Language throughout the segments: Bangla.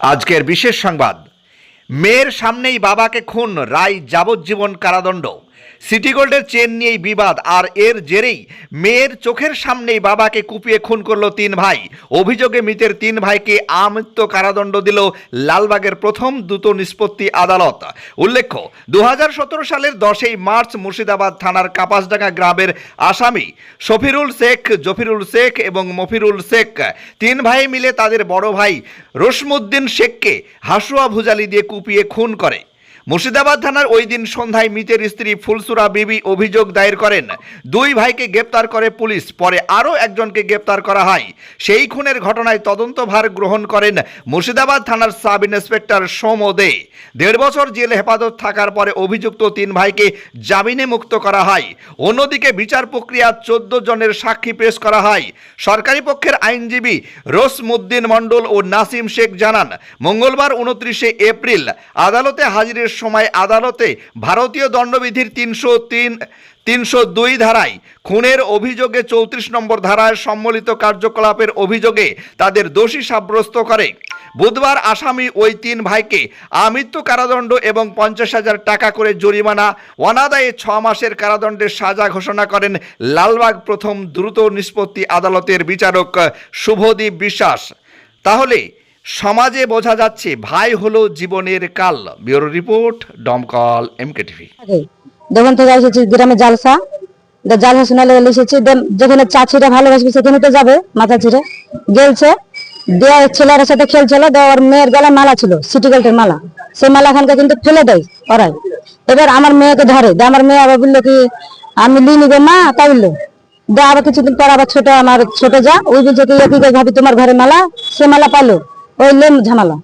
আজকের বিশেষ সংবাদ। মেয়ের সামনেই বাবাকে খুন রায় যাবজ্জীবন কারাদণ্ড। সিটি গোল্ডের চেন নিয়েই বিবাদ, আর এর জেরেই মেয়ের চোখের সামনেই বাবাকে কুপিয়ে খুন করল তিন ভাই। অভিযোগে মৃতের তিন ভাইকে আমৃত্য কারাদণ্ড দিল লালবাগের প্রথম দ্রুত নিষ্পত্তি আদালত। উল্লেখ্য দু হাজার সতেরো সালের দশই মার্চ মুর্শিদাবাদ থানার কাপাসডাঙ্গা গ্রামের আসামি শফিরুল শেখ, জফিরুল শেখ এবং মফিরুল শেখ তিন ভাই মিলে তাদের বড় ভাই রসমুদ্দিন শেখকে হাসুয়া ভুজালি দিয়ে কুপিয়ে খুন করে। মুর্শিদাবাদ থানার ওই দিন সন্ধ্যায় মৃতের স্ত্রী ফুলসুরা বিবি অভিযোগ দায়ের করেন। দুই ভাইকে গ্রেপ্তার করে পুলিশ, পরে আরও একজনকে গ্রেপ্তার করা হয়। সেই খুনের ঘটনায় তদন্তভার গ্রহণ করেন মুর্শিদাবাদ থানার সাব ইন্সপেক্টর সোম দে। দেড় বছর জেল হেফাজত থাকার পরে অভিযুক্ত তিন ভাইকে জামিনে মুক্ত করা হয়। অন্যদিকে বিচার প্রক্রিয়া চোদ্দ জনের সাক্ষী পেশ করা হয়। সরকারি পক্ষের আইনজীবী রসমুদ্দিন মণ্ডল ও নাসিম শেখ জানান, মঙ্গলবার উনত্রিশে এপ্রিল আদালতে হাজিরের সময় আদালতে ভারতীয় দণ্ডবিধির তিনশো তিন, তিনশো দুই ধারায় খুনের অভিযোগে চৌত্রিশ নম্বর ধারায় সম্মিলিত কার্যকলাপের অভিযোগে তাদের দোষী সাব্যস্ত করে। বুধবার আসামি ওই তিন ভাইকে আমৃত্যু কারাদণ্ড এবং পঞ্চাশ হাজার টাকা করে জরিমানা, অনাদায়ে ছ মাসের কারাদণ্ডের সাজা ঘোষণা করেন লালবাগ প্রথম দ্রুত নিষ্পত্তি আদালতের বিচারক শুভদীপ বিশ্বাস। তাহলে সমাজে বোঝা যাচ্ছে ভাই হলো জীবনের কাল। Bureau report Domkal MK TV দোকান এসেছি গ্রামে জালসা জালসা শোনালে এসেছি যেখানে চাচিরা ভালোবাসবে সেখানে তো যাবে মাথা ছিঁড়ে গেলছে দেয়া ছেলের সাথে খেলছিল দেওয়া ওর মেয়ের গলায় মালা ছিল, সিটি গোল্ডের মালা। সেই মালা খানকে কিন্তু ফেলে দেয় ওরাই। এবার আমার মেয়েকে ধরে দে আমার মেয়ে আবার বলল কি, আমি লি নিবে মা, তাই বলল। দে আবার কিছুদিন পর আবার ছোট, আমার ছোট যা, ওই বলছে কি ভাবি, তোমার ঘরে মালা? সে মালা পালো। ওই লেম ঝামালা।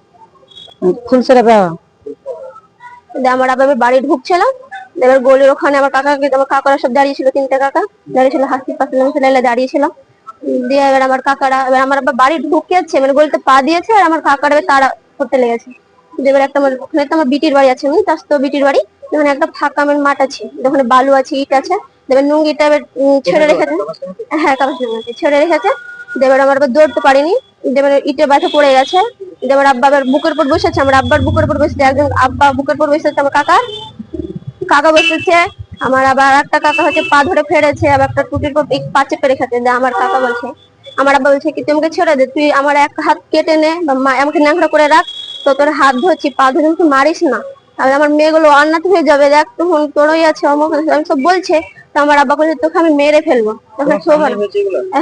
ফুলসেরা পাওয়া দিয়ে আমার আবার বাড়ি ঢুকছিলাম এবার গলির ওখানে আমার কাকাকে আমার কাকারা সব দাঁড়িয়ে ছিল তিনটে কাকা। দাঁড়িয়ে ছিল হাসি পাশে ছেলে দাঁড়িয়ে ছিল দিয়ে এবার আমার কাকারা এবার আমার আবার বাড়ি ঢুকেছে মানে গলিতে পা দিয়েছে আর আমার কাকারা তারা করতে লেগেছে। দিয়ে এবার একটা আমার ওখানে তো আমার বিটির বাড়ি আছে আমি তার তো বিটির বাড়ি। ওখানে একটা ফাঁকা আমার মাঠ আছে ওখানে বালু আছে ইট আছে। এবার নুঙ্গিটা এবার ছেড়ে রেখেছে। হ্যাঁ কাপড় ছেড়ে রেখেছে। দিয়ে এবার আমার আবার দৌড়তে পারিনি। এবার ইটে ব্যথা পড়ে গেছে। দিয়ে এবার আব্বা বুকের উপর বসেছে, আমার আব্বার বুকের উপর বসেছে, একজন আব্বা বুকের উপর বসেছে, আমার কাকার কাকা বসেছে, আমার আবার একটা কাকা হচ্ছে পা ধরে ফেড়েছে, আবার একটা টুটির এক পা চেপে রেখেছে আমার কাকা বলছে, আমার আব্বা বলছে কি তুই আমাকে ছেড়ে দে, তুই আমার এক হাত কেটে নে, বা আমাকে ন্যাংরা করে রাখ, তো তোর হাত ধরছি, পা ধরে আমাকে মারিস না। আর আমার মেয়েগুলো অন্নাথ হয়ে যাবে, দেখ, তখন তোরই আছে অমুক, আমি সব বলছে তো আমার আব্বা বলছে তোকে আমি মেরে ফেলব।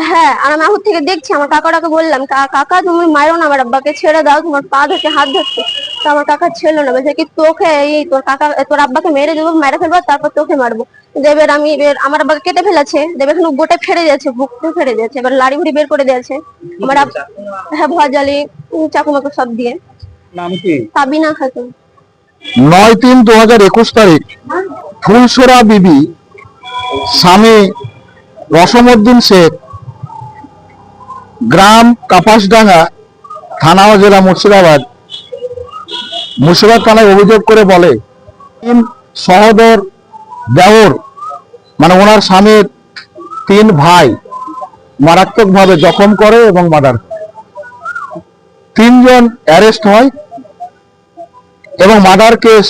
হ্যাঁ আর আমি আহুর থেকে দেখছি আমার কাকাটাকে বললাম কাকা তুমি মারো না আমার আব্বাকে ছেড়ে দাও তোমার পা ধরছে হাত ধরছে তো আমার কাকা ছিল না বলছে কি তোকে এই তোর কাকা তোর আব্বাকে মেরে দেবো মেরে ফেলব তারপর তোকে মারবো। দেবের আমি এবার আমার আব্বাকে কেটে ফেলেছে দেবে এখন গোটে ফেড়ে যাচ্ছে বুকতে ফেড়ে যাচ্ছে এবার লাড়ি ভুড়ি বের করে দিয়েছে। আমার হ্যাঁ ভজালি চাকু মাকু সব দিয়ে। নাম কি? সাবিনা খাতুন। নয় তিন দু হাজার একুশ তারিখ ফুলসোরা বিবি স্বামী রসমউদ্দিন শেখ, গ্রাম কাপাসডাঙ্গা, থানা ও জেলা মুর্শিদাবাদ। মুর্শিদাবাদ থানায় অভিযোগ করে বলে, তিন সহদর দেওর মানে ওনার স্বামীর তিন ভাই, মারাত্মকভাবে জখম করে এবং মার্ডার তিনজন অ্যারেস্ট হয় এবং মার্ডার কেস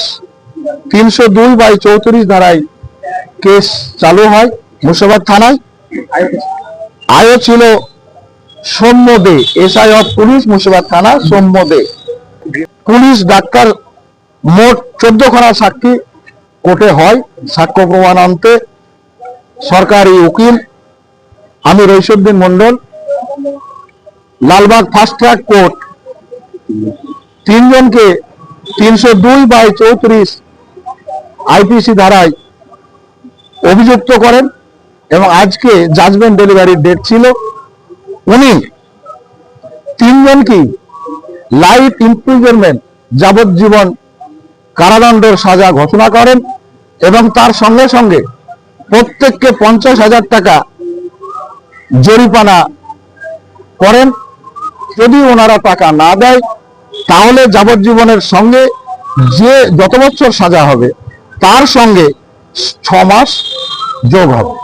তিনশো দুই বাই চৌত্রিশ ধারায় কেস চালু হয় মুর্শিদাবাদ থানায়। আয়ও ছিল Soumya Dey, SI of police Murshidabad থানা সৌম্য দে। পুলিশ ডাক্তার মোট চোদ্দ খানা সাক্ষী কোর্টে হয়, সাক্ষ্য প্রমাণ আনতে সরকারি উকিল আমি Raisuddin Mondal Lalbag fast track court তিনজনকে তিনশো দুই বাই চৌত্রিশ আইপিসি ধারায় অভিযুক্ত করেন এবং আজকে জাজমেন্ট ডেলিভারির ডেট ছিল। উনি তিনজনকে লাইফ ইমপ্রিজনমেন্ট যাবজ্জীবন কারাদণ্ডের সাজা ঘোষণা করেন এবং তার সঙ্গে সঙ্গে প্রত্যেককে পঞ্চাশ হাজার টাকা জরিপানা করেন। যদি ওনারা টাকা না দেয়, তাহলে যাবজ্জীবনের সঙ্গে যে যত বছর সাজা হবে, তার সঙ্গে ছ মাস যোগ হবে।